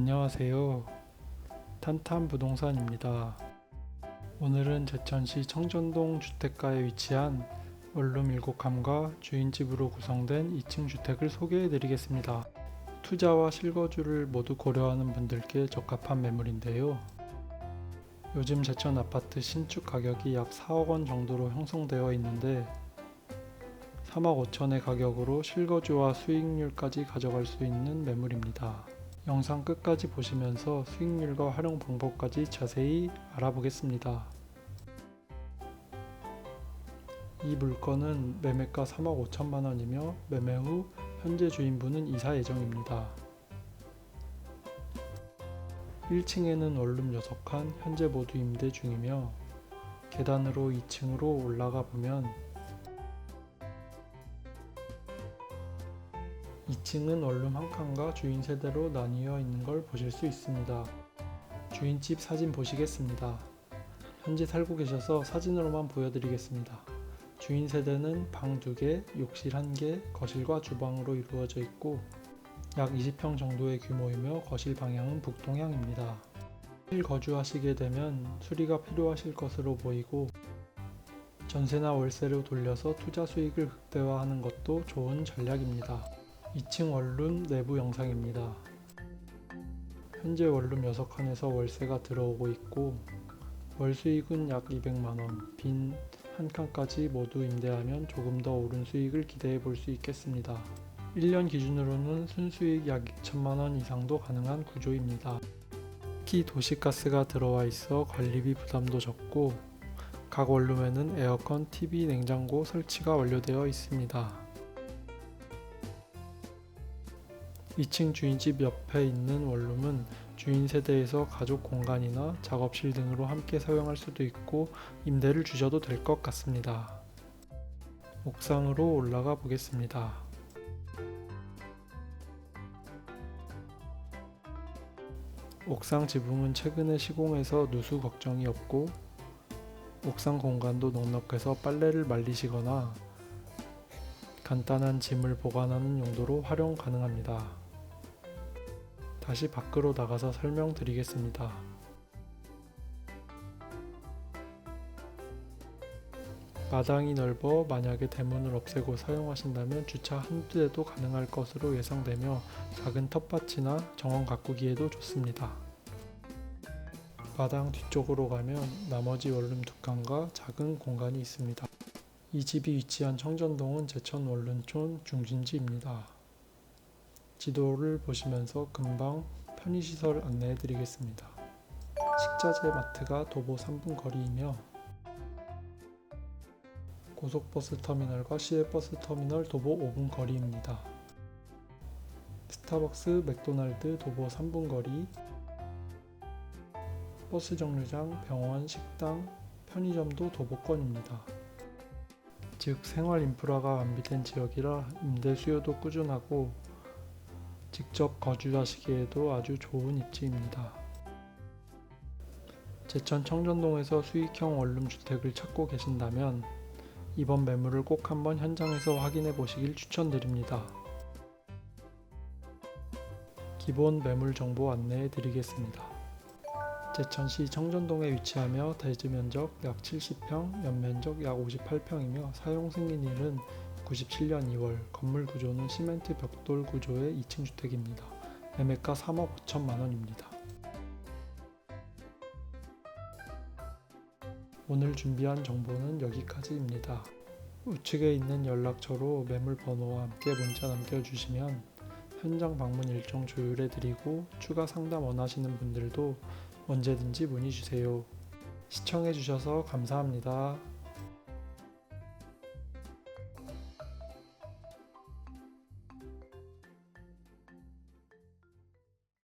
안녕하세요. 탄탄 부동산입니다. 오늘은 제천시 청전동 주택가에 위치한 원룸 7칸과 주인집으로 구성된 2층 주택을 소개해 드리겠습니다. 투자와 실거주를 모두 고려하는 분들께 적합한 매물인데요. 요즘 제천 아파트 신축 가격이 약 4억 원 정도로 형성되어 있는데 3억 5천의 가격으로 실거주와 수익률까지 가져갈 수 있는 매물입니다. 영상 끝까지 보시면서 수익률과 활용 방법까지 자세히 알아보겠습니다. 이 물건은 매매가 3억 5천만 원이며 매매 후 현재 주인분은 이사 예정입니다. 1층에는 원룸 6칸 현재 모두 임대 중이며 계단으로 2층으로 올라가 보면 2층은 원룸 한 칸과 주인 세대로 나뉘어 있는 걸 보실 수 있습니다. 주인집 사진 보시겠습니다. 현재 살고 계셔서 사진으로만 보여드리겠습니다. 주인 세대는 방 2개, 욕실 1개, 거실과 주방으로 이루어져 있고 약 20평 정도의 규모이며 거실 방향은 북동향입니다. 실 거주하시게 되면 수리가 필요하실 것으로 보이고 전세나 월세로 돌려서 투자 수익을 극대화하는 것도 좋은 전략입니다. 2층 원룸 내부 영상입니다. 현재 원룸 6칸에서 월세가 들어오고 있고 월 수익은 약 200만원, 빈 한 칸까지 모두 임대하면 조금 더 오른 수익을 기대해 볼 수 있겠습니다. 1년 기준으로는 순수익 약 2천만원 이상도 가능한 구조입니다. 특히 도시가스가 들어와 있어 관리비 부담도 적고 각 원룸에는 에어컨, TV, 냉장고 설치가 완료되어 있습니다. 2층 주인집 옆에 있는 원룸은 주인 세대에서 가족 공간이나 작업실 등으로 함께 사용할 수도 있고 임대를 주셔도 될 것 같습니다. 옥상으로 올라가 보겠습니다. 옥상 지붕은 최근에 시공해서 누수 걱정이 없고 옥상 공간도 넉넉해서 빨래를 말리시거나 간단한 짐을 보관하는 용도로 활용 가능합니다. 다시 밖으로 나가서 설명드리겠습니다. 마당이 넓어 만약에 대문을 없애고 사용하신다면 주차 한두 대도 가능할 것으로 예상되며 작은 텃밭이나 정원 가꾸기에도 좋습니다. 마당 뒤쪽으로 가면 나머지 원룸 두 칸과 작은 공간이 있습니다. 이 집이 위치한 청전동은 제천 원룸촌 중진지입니다. 지도를 보시면서 금방 편의시설 안내해 드리겠습니다. 식자재 마트가 도보 3분 거리이며 고속버스 터미널과 시외버스 터미널 도보 5분 거리입니다. 스타벅스, 맥도날드 도보 3분 거리, 버스 정류장, 병원, 식당, 편의점도 도보권입니다. 즉 생활 인프라가 완비된 지역이라 임대 수요도 꾸준하고 직접 거주하시기에도 아주 좋은 입지입니다. 제천 청전동에서 수익형 원룸 주택을 찾고 계신다면 이번 매물을 꼭 한번 현장에서 확인해 보시길 추천드립니다. 기본 매물 정보 안내해 드리겠습니다. 제천시 청전동에 위치하며 대지 면적 약 70평, 연면적 약 58평이며 사용 승인일은 97년 2월, 건물 구조는 시멘트 벽돌 구조의 2층 주택입니다. 매매가 3억 5천만 원입니다. 오늘 준비한 정보는 여기까지입니다. 우측에 있는 연락처로 매물 번호와 함께 문자 남겨주시면 현장 방문 일정 조율해 드리고 추가 상담 원하시는 분들도 언제든지 문의 주세요. 시청해 주셔서 감사합니다.